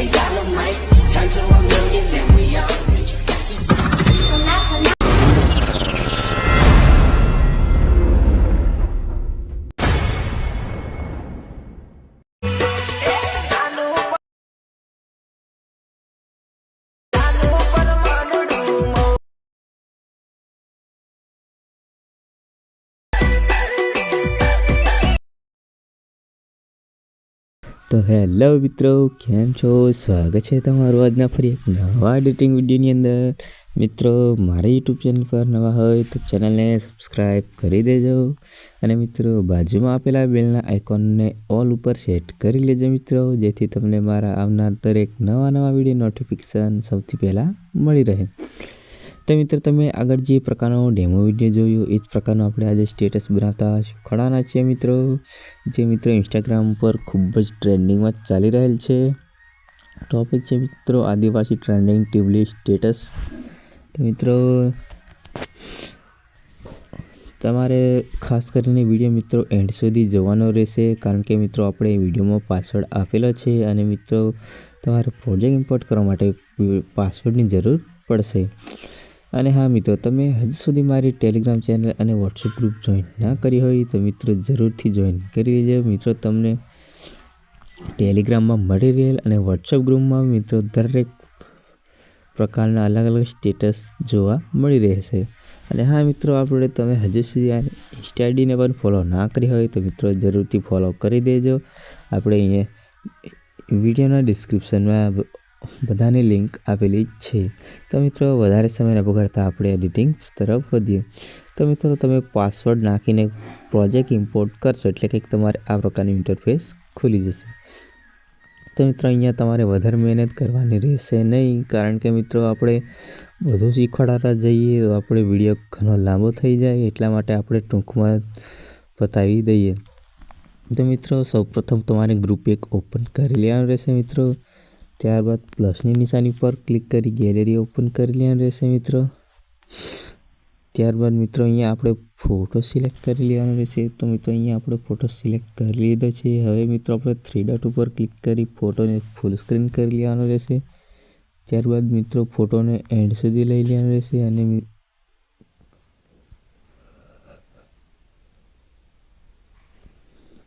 They dynamite, turn to a million, then we are. તો hello મિત્રો, કેમ છો? સ્વાગત છે તમારું આજના ફરી એક નવા એડિટિંગ વિડીયોની અંદર. મિત્રો, મારી યુટ્યુબ ચેનલ પર નવા હોય તો ચેનલને સબસ્ક્રાઈબ કરી દેજો. અને મિત્રો, બાજુમાં આપેલા બેલના આઇકોનને ઓલ ઉપર સેટ કરી લેજો મિત્રો, જેથી તમને મારા આવનાર દરેક નવા નવા વીડિયો નોટિફિકેશન સૌથી પહેલાં મળી રહે. તો મિત્રો, તમે આગળ જે પ્રકારનો ડેમો વીડિયો જોયો, એ જ પ્રકારનો આપણે આજે સ્ટેટસ બનાવતા શીખવાડવાના છીએ મિત્રો. જે મિત્રો ઇન્સ્ટાગ્રામ ઉપર ખૂબ જ ટ્રેન્ડિંગમાં ચાલી રહેલ છે. ટોપિક છે મિત્રો, આદિવાસી ટ્રેન્ડિંગ ટીવલી સ્ટેટસ તો મિત્રો, તમારે ખાસ કરીને વીડિયો મિત્રો એન્ડ સુધી જોવાનો રહેશે, કારણ કે મિત્રો આપણે વિડીયોમાં પાસવર્ડ આપેલો છે અને મિત્રો, તમારે પ્રોજેક્ટ ઇમ્પોર્ટ કરવા માટે પાસવર્ડની જરૂર પડશે. અને હા મિત્રો, તમે હજુ સુધી મારી ટેલિગ્રામ ચેનલ અને વોટ્સઅપ ગ્રુપ જોઈન ના કરી હોય તો મિત્રો જરૂરથી જોઈન કરી લેજો. મિત્રો, તમને ટેલિગ્રામમાં મળી રહેલ અને વોટ્સઅપ ગ્રુપમાં મિત્રો દરેક પ્રકારના અલગ અલગ સ્ટેટસ જોવા મળી રહેશે. અને હા મિત્રો, આપણે તમે હજુ સુધી આ ઇન્સ્ટા આઈડીને પણ ફોલો ના કરી હોય તો મિત્રો જરૂરથી ફોલો કરી દેજો. આપણે અહીંયા વિડીયોના ડિસ્ક્રિપ્શનમાં બધાની લિંક આપેલી છે. તો મિત્રો, વધારે સમય ન બગાડતા આપણે એડિટિંગ તરફ વધીએ. તો મિત્રો, તમે પાસવર્ડ નાખીને પ્રોજેક્ટ ઇમ્પોર્ટ કરશો એટલે કંઈક તમારે આ પ્રકારની ઇન્ટરફેસ ખુલી જશે. તો મિત્રો, અહીંયા તમારે વધારે મહેનત કરવાની રહેશે નહીં, કારણ કે મિત્રો, આપણે બધું શીખવાડતા જઈએ તો આપણે વીડિયો ઘણો લાંબો થઈ જાય, એટલા માટે આપણે ટૂંકમાં બતાવી દઈએ. તો મિત્રો, સૌપ્રથમ તમારે ગ્રુપ એક ઓપન કરી લેવાનું રહેશે મિત્રો. ત્યારબાદ પ્લસની નિશાની પર ક્લિક કરી ગેલેરી ઓપન કરી લેવાનું રહેશે મિત્રો. ત્યારબાદ મિત્રો અહીંયા આપણે ફોટો સિલેક્ટ કરી લેવાનો રહેશે. તો મિત્રો અહીંયા આપણે ફોટો સિલેક્ટ કરી લીધો છે. હવે મિત્રો આપણે થ્રી ડોટ ઉપર ક્લિક કરી ફોટોને ફૂલ સ્ક્રીન કરી લેવાનો રહેશે. ત્યારબાદ મિત્રો ફોટોને એન્ડ સુધી લઈ લેવાનો રહેશે અને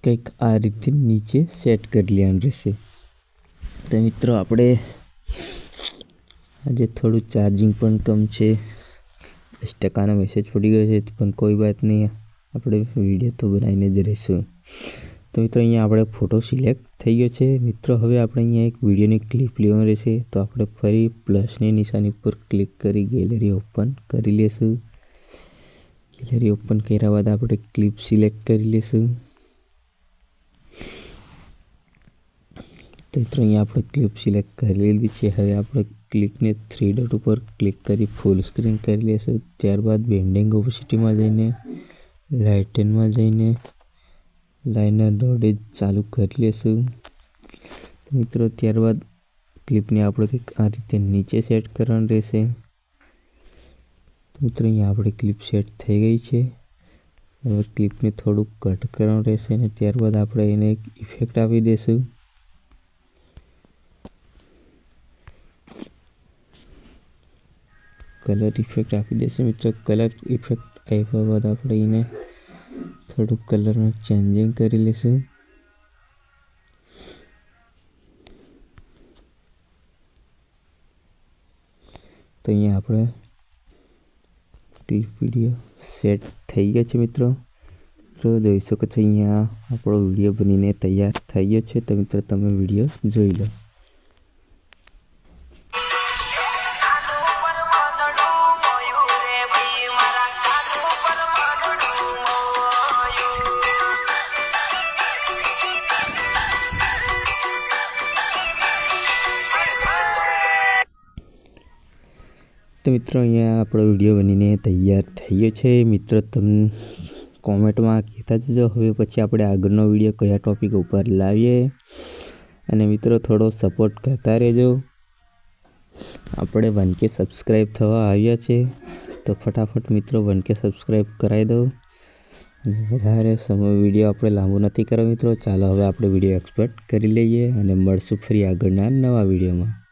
કંઈક આ રીતે નીચે સેટ કરી લેવાનું રહેશે. તો મિત્રો આપણે આજે થોડું ચાર્જિંગ પણ કમ છે. દસ ટકાનો મેસેજ પડી ગયો છે, પણ કોઈ વાત નહીં. આપણે વીડિયો તો બનાવીને જ રહીશું. તો મિત્રો અહીંયા આપણે ફોટો સિલેક્ટ થઈ ગયો છે. મિત્રો, હવે આપણે અહીંયા એક વિડીયોની ક્લિપ લેવાનું રહેશે. તો આપણે ફરી પ્લસની નિશાની પર ક્લિક કરી ગેલેરી ઓપન કરી લેશું. ગેલેરી ઓપન કર્યા બાદ આપણે ક્લિપ સિલેક્ટ કરી લેશું. તો મિત્રો, અહીંયા આપણે ક્લિપ સિલેક્ટ કરી લીધી છે. હવે આપણે ક્લિકને થ્રી ડોટ ઉપર ક્લિક કરી ફૂલ સ્ક્રીન કરી લેશું. ત્યારબાદ બેન્ડિંગ ઓપોસિટીમાં જઈને લાઇટનમાં જઈને લાઇનર દોડે ચાલુ કરી લેશું. મિત્રો, ત્યારબાદ ક્લિપને આપણે કંઈક આ રીતે નીચે સેટ કરવાનું રહેશે. મિત્રો, અહીંયા આપણે ક્લિપ સેટ થઈ ગઈ છે. હવે ક્લિપને થોડુંક કટ કરવાનું રહેશે અને ત્યારબાદ આપણે એને એક ઇફેક્ટ આપી દઈશું કલર ઇફેક્ટ આપી દેશે મિત્રો. કલર ઇફેક્ટ આપ્યા બાદ આપણે એને થોડુંક કલરમાં ચેન્જિંગ કરી લઈશું તો અહીંયા આપણે ક્લિપ વીડિયો સેટ થઈ ગયો છે મિત્રો. મિત્રો જોઈ શકો છો અહીંયા આપણો વીડિયો બનીને તૈયાર થઈ ગયો છે. તો મિત્રો તમે વીડિયો જોઈ લો. તો મિત્રો, અહીંયા આપણો વીડિયો બનીને તૈયાર થઈ ગયો છે. મિત્રો તમને કોમેન્ટમાં કહેતા જજો. હવે પછી આપણે આગળનો વીડિયો કયા ટોપિક ઉપર લાવીએ. અને મિત્રો, થોડો સપોર્ટ કરતા રહેજો. આપણે વન કે સબસ્ક્રાઈબ થવા આવ્યા છે. તો ફટાફટ મિત્રો, વન કે સબસ્ક્રાઈબ કરાવી દો. અને વધારે સમય વીડિયો આપણે લાંબો નથી કરવા મિત્રો. ચાલો હવે આપણે વીડિયો એક્સપેક્ટ કરી લઈએ અને મળશું ફરી આગળના નવા વિડીયોમાં.